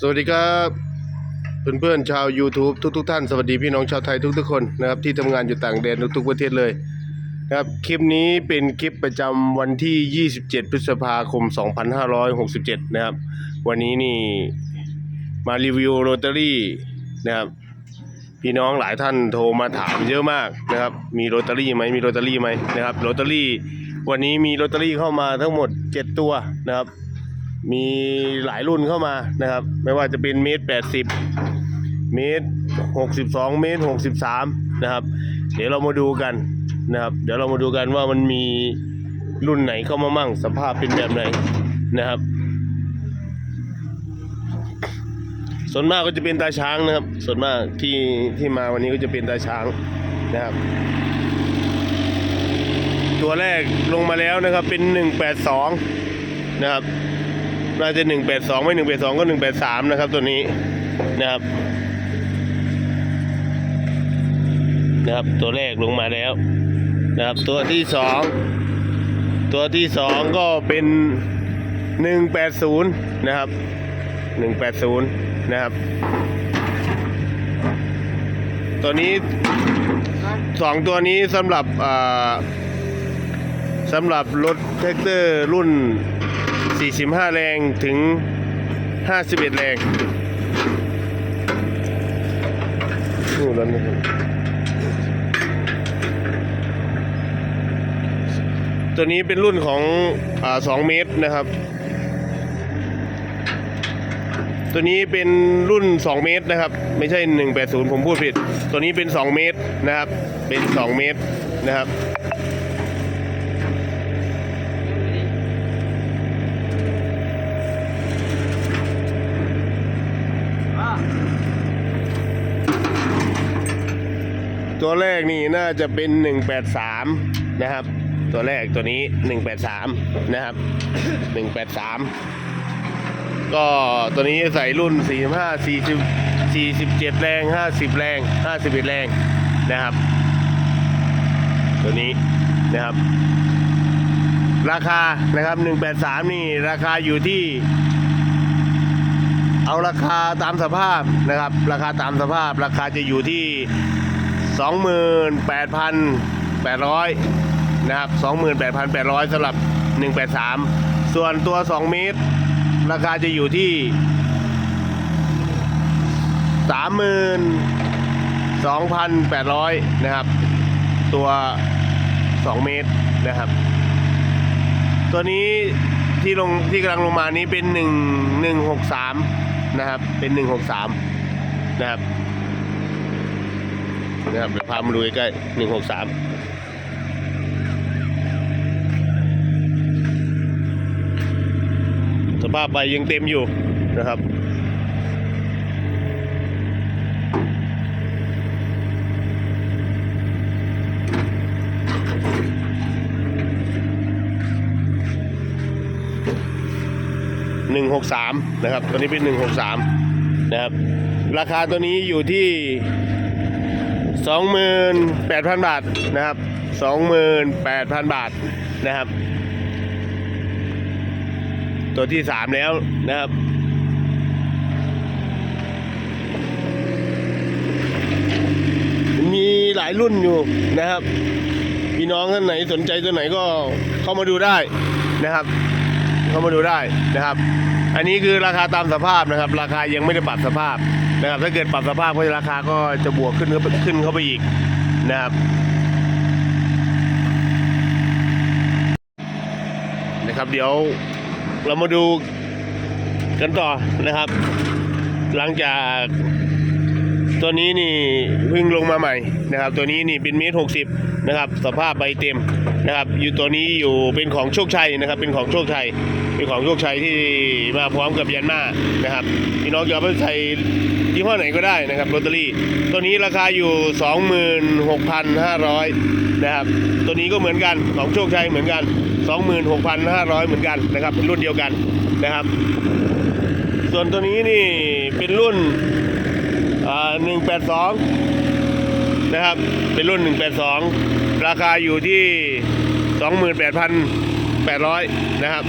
สวัสดีครับเพื่อนๆชาว YouTube ทุกๆท่านสวัสดีพี่น้องชาวไทยทุกๆคนนะครับที่ทำงานอยู่ต่างแดนทุกๆประเทศเลยนะครับคลิปนี้เป็นคลิปประจำวันที่ 27 พฤษภาคม 2567 นะครับ วันนี้นี่มารีวิวโรตารี่นะครับพี่น้องหลายท่านโทรมาถามเยอะมากนะครับมีโรตารี่ไหมมีโรตารี่ไหมนะครับโรตารี่วันนี้มีโรตารี่เข้ามาทั้งหมด 7 ตัวนะครับ มีหลายรุ่นเข้ามานะครับ ไม่ว่าจะเป็นเมตรแปดสิบเมตรหกสิบสองเมตรหกสิบสามนะครับ เดี๋ยวเรามาดูกันนะครับ เดี๋ยวเรามาดูกันว่ามันมีรุ่นไหนเข้ามามั่งสภาพเป็นแบบไหนนะครับ ส่วนมากก็จะเป็นตาช้างนะครับ ส่วนมากที่ที่มาวันนี้ก็จะเป็นตาช้างนะครับ ตัวแรกลงมาแล้วนะครับเป็นหนึ่งแปดสองนะครับ น่าจะหนึ่งแปดสองไม่หนึ่งแปดสองก็หนึ่งแปดสามนะครับตัวนี้นะครับนะครับตัวแรกลงมาแล้วนะครับตัวที่สองตัวที่สองก็เป็นหนึ่งแปดศูนย์นะครับหนึ่งแปดศูนย์นะครับ ตัวนี้สองตัวนี้สำหรับอ่าสำหรับรถแท็กเตอร์รุ่น 45 แรงถึง 51 แรงนู่นแล้วนะครับตัวนี้เป็นรุ่นของอ2เมตรนะครับ ตัวนี้เป็นรุ่น 2 เมตรนะครับ ไม่ใช่ 180 ผมพูดผิด ตัวนี้เป็น 2 เมตรนะครับ เป็น 2 เมตรนะครับ ตัวแรกนี่น่าจะเป็น 183 นะครับ ตัวแรกตัวนี้ 183 นะครับ 183 ก็ตัวนี้ใส่รุ่น 45 40 47 แรง 50 แรง 51 แรงนะครับ ตัวนี้นะครับ ราคานะครับ 183 นี่ราคาอยู่ที่เอาราคาตามสภาพนะครับ ราคาตามสภาพ ราคาจะอยู่ที่ 28,800 นะครับ 28,800สำหรับ 183 ส่วนตัว 2 เมตร ราคาจะอยู่ที่ 32,800 นะครับ ตัว 2 เมตรนะครับ ตัวนี้ที่ลงที่กำลังลงมานี้เป็น 1 163 นะครับ เป็น 163 นะครับ นะครับเดี๋ยวพามาดูใกล้หนึ่งหกสามสภาพใบยังเต็มอยู่นะครับหนึ่งหกสามนะครับตัวนี้เป็นหนึ่งหกสามนะครับ ราคาตัวนี้อยู่ที่ สองหมื่นแปดพันบาทนะครับสองหมื่นแปดพันบาทนะครับ ตัวที่สามแล้วนะครับมีหลายรุ่นอยู่นะครับ พี่น้องท่านไหนสนใจตัวไหนก็เข้ามาดูได้นะครับ เข้ามาดูได้นะครับ อันนี้คือราคาตามสภาพนะครับ ราคายังไม่ได้ปรับสภาพ นะครับถ้าเกิดปรับสภาพก็ราคาก็จะบวกขึ้นขึ้นเข้าไปอีกนะครับนะครับเดี๋ยวเรามาดูกันต่อนะครับ หลังจากตัวนี้นี่พิ่งลงมาใหม่นะครับ ตัวนี้นี่เป็นเมตรหกสิบนะครับ สภาพใบเต็มนะครับ อยู่ตัวนี้อยู่เป็นของโชคชัยนะครับ เป็นของโชคชัย เป็นของโชคชัยที่มาพร้อมกับยันมานะครับพี่น้องจะเอาไปใส่ยี่ห้อไหนก็ได้นะครับลอตเตอรี่ ตัวนี้ราคาอยู่ 26,500นะครับตัวนี้ก็เหมือนกันของโชคชัยเหมือนกัน 26,500 เหมือนกันนะครับเป็นรุ่นเดียวกันนะครับ ส่วนตัวนี้นี่เป็นรุ่นอ่า182นะครับเป็นรุ่น 182 ราคาอยู่ที่ 28,800 นะครับ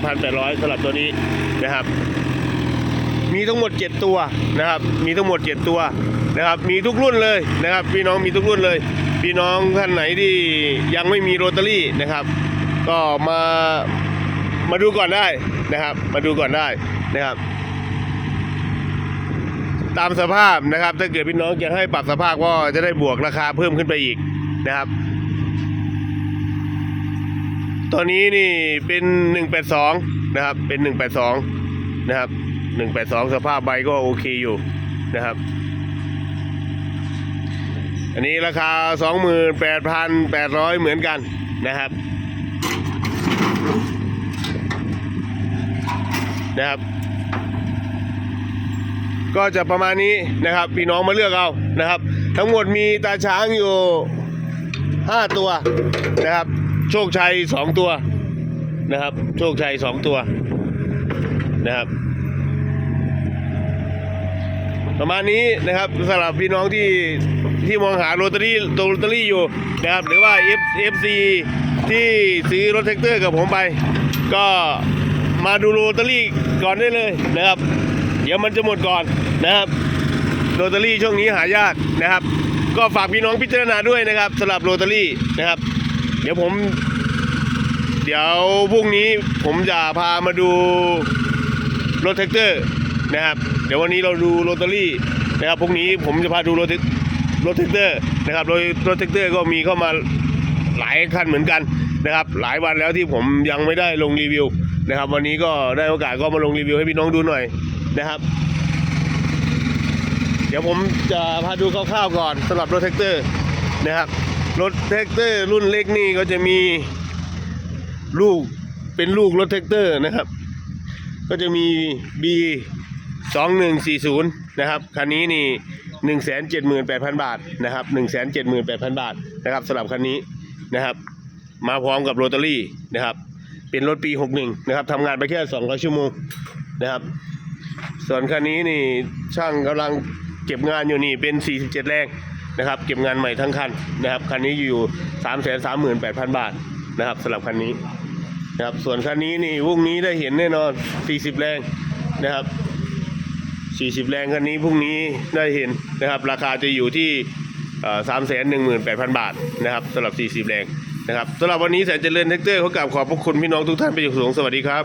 28,800สำหรับตัวนี้นะครับ มีทั้งหมด 7 ตัวนะครับ มีทั้งหมด 7 ตัวนะครับ มีทุกรุ่นเลยนะครับ พี่น้องมีทุกรุ่นเลย พี่น้องท่านไหนที่ยังไม่มีโรตารี่นะครับ ก็มามาดูก่อนได้นะครับ มาดูก่อนได้นะครับตามสภาพนะครับ ถ้าเกิดพี่น้องอยากให้ปรับสภาพก็จะได้บวกราคาเพิ่มขึ้นไปอีกนะครับ ตัวนี้นี่เป็นหนึ่งแปดสองนะครับ เป็นหนึ่งแปดสองนะครับหนึ่งแปดสองสภาพใบก็โอเคอยู่นะครับ อันนี้ราคาสองหมื่นแปดพันแปดร้อยเหมือนกันนะครับนะครับ ก็จะประมาณนี้นะครับ พี่น้องมาเลือกเอานะครับ ทั้งหมดมีตาช้างอยู่ห้าตัวนะครับ โชคชัยสองตัวนะครับ โชคชัยสองตัวนะครับ ประมาณนี้นะครับสำหรับพี่น้องที่ที่มองหาโรตารี่ตัวโรตารี่อยู่นะครับ หรือว่า F FC ที่ซื้อรถแท็กเตอร์กับผมไป ก็มาดูโรตารี่ก่อนได้เลยนะครับ เดี๋ยวมันจะหมดก่อนนะครับโรตารี่ช่วงนี้หายากนะครับ ก็ฝากพี่น้องพิจารณาด้วยนะครับสำหรับโรตารี่นะครับ เดี๋ยวผม เดี๋ยวพรุ่งนี้ผมจะพามาดูรถแท็กเตอร์นะครับ เดี๋ยววันนี้เราดูโรตารี่นะครับพรุ่งนี้ผมจะพาดูรถแท็กรถแท็กเตอร์นะครับรถรถแท็กเตอร์ก็มีเข้ามาหลายคันเหมือนกันนะครับ หลายวันแล้วที่ผมยังไม่ได้ลงรีวิวนะครับ วันนี้ก็ได้โอกาสก็มาลงรีวิวให้พี่น้องดูหน่อยนะครับ เดี๋ยวผมจะพาดูคร่าวๆก่อนสำหรับรถแท็กเตอร์นะครับ รถแท็กเตอร์รุ่นเล็กนี่ก็จะมีลูกเป็นลูกรถแท็กเตอร์นะครับ ก็จะมี B 2140นะครับคันนี้นี่ 178,000 บาทนะครับ 178,000 บาทนะครับสำหรับคันนี้นะครับ มาพร้อมกับโรตารี่นะครับ เป็นรถปี 61 นะครับทำงานไปแค่ 200 ชั่วโมงนะครับ ส่วนคันนี้นี่ช่างกำลังเก็บงานอยู่นี่เป็น 47 แรง นะครับเก็บงานใหม่ทั้งคันนะครับคันนี้อยู่3 3 8 0 0 0 บาทนะครับสำหรับคันนี้นะครับส่วนคันนี้นี่พรุ่งนี้ได้เห็นแน่นอน 40 แรงนะครับ 40 แรงคันนี้พรุ่งนี้ได้เห็นนะครับราคาจะอยู่ที่สามแสนหนึ่งหมื่นแปดพันบาทนะครับสำหรับ 40 แรงนะครับสำหรับวันนี้แสนเจริญแท็กเตอร์เขากราบขอบพระคุณพี่น้องทุกท่านเป็นอย่างสูงสวัสดีครับ